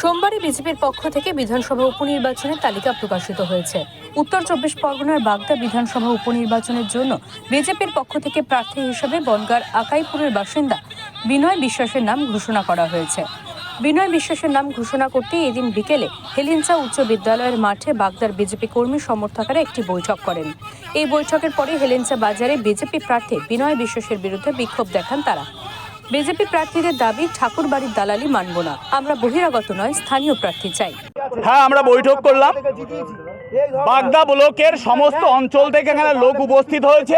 সোমবারই বিজেপির পক্ষ থেকে বিধানসভা উপনির্বাচনের তালিকা প্রকাশিত হয়েছে। উত্তর চব্বিশ পরগনার বাগদা বিধানসভা উপনির্বাচনের জন্য বিজেপির পক্ষ থেকে প্রার্থী হিসেবে বনগার আকাইপুরের বাসিন্দা বিনয় বিশ্বাসের নাম ঘোষণা করা হয়েছে। বিনয় বিশ্বাসের নাম ঘোষণা করতে এদিন বিকেলে হেলিনচা উচ্চ বিদ্যালয়ের মাঠে বাগদার বিজেপি কর্মী সমর্থকেরা একটি বৈঠক করেন। এই বৈঠকের পরে হেলেঞ্চা বাজারে বিজেপি প্রার্থী বিনয় বিশ্বাসের বিরুদ্ধে বিক্ষোভ দেখান তারা। বিজেপি প্রার্থীদের দাবি ঠাকুর বাড়ির দালালি মানব না। আমরা বহিরাগত নয়, স্থানীয় প্রার্থী চাই। হ্যাঁ আমরা বৈঠক করলাম। বাগদা ব্লকের সমস্ত অঞ্চল থেকে এখানে লোক উপস্থিত হয়েছে।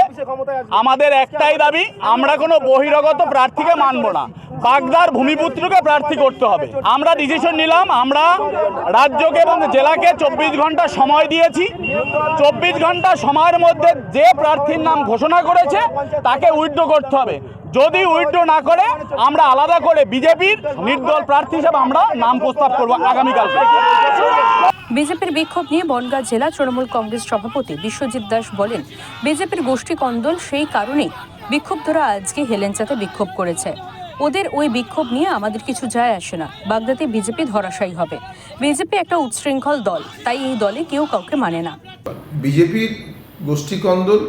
আমাদের একটাই দাবি, আমরা কোনো বহিরাগত প্রার্থীকে মানব না। বাগদার ভূমিপুত্রকে প্রার্থী করতে হবে। আমরা ডিসিশন নিলাম, আমরা রাজ্যকে এবং জেলাকে চব্বিশ ঘণ্টা সময় দিয়েছি। চব্বিশ ঘণ্টা সময়ের মধ্যে যে প্রার্থীর নাম ঘোষণা করেছে, তাকে উইথড্র করতে হবে। যদি উইথড্র না করে, আমরা আলাদা করে বিজেপির নির্দল প্রার্থী হিসেবে আমরা নাম প্রস্তাব করব আগামীকাল বিজেপির বিক্ষোভ নিয়ে বনগাঁ জেলা তৃণমূল কংগ্রেস সভাপতি বিশ্বজিৎ দাস বলেন, বিজেপির গোষ্ঠী কন্দল সেই কারণেই বিক্ষুব্ধরা আজকে হেলেঞ্চাতে বিক্ষোভ করেছে। ওদের ওই বিক্ষোভ নিয়ে আমাদের কিছু যায় আসে না। বাগদাতে বিজেপি ধরাশায়ী হবে। বিজেপি একটা উচ্ছৃঙ্খল দল, তাই এই দলে কেউ কাউকে মানে না। বিজেপির গোষ্ঠীকন্দল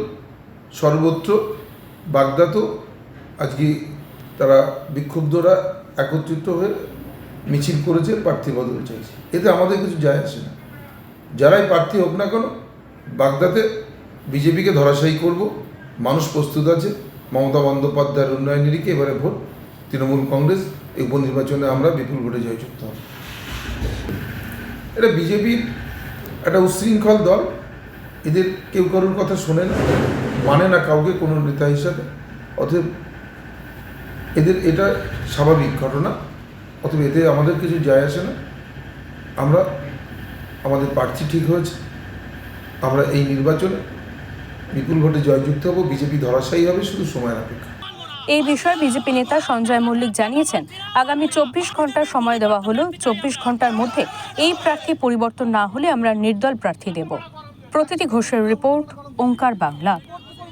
সর্বত্র বাগদাতেও আজকে তারা বিক্ষুব্ধরা একত্রিত হয়ে মিছিল করেছে, প্রার্থী বদল চাইছে। এতে আমাদের কিছু যায় আসে না। যারাই প্রার্থী হোক না কেন বাগদাতে বিজেপিকে ধরাশায়ী করব। মানুষ প্রস্তুত আছে। মমতা বন্দ্যোপাধ্যায়ের উন্নয়নেরই এবারে ভোট। তৃণমূল কংগ্রেস, এই উপনির্বাচনে আমরা বিপুল ভোটে জয়যুক্ত হব। এটা বিজেপির একটা উচ্ছৃঙ্খল দল। এদের কেউ কারোর কথা শোনে না মানে না কাউকে কোনো নেতা হিসাবে। অতএব এদের এটা স্বাভাবিক ঘটনা। অতএব এতে আমাদের কিছু যায় আসে না। আমরা আমাদের প্রার্থী ঠিক হয়েছে। আমরা এই নির্বাচনে বিপুল ভোটে জয়যুক্ত হব, বিজেপি ধরাশায়ী হবে, শুধু সময়ের অপেক্ষা। এই বিষয়ে বিজেপি নেতা সঞ্জয় মল্লিক জানিয়েছেন, আগামী চব্বিশ ঘণ্টার সময় দেওয়া হলো। চব্বিশ ঘণ্টার মধ্যে এই প্রার্থী পরিবর্তন না হলে আমরা নির্দল প্রার্থী দেব। প্রতিটি ঘোষের রিপোর্ট, ওঙ্কার বাংলা।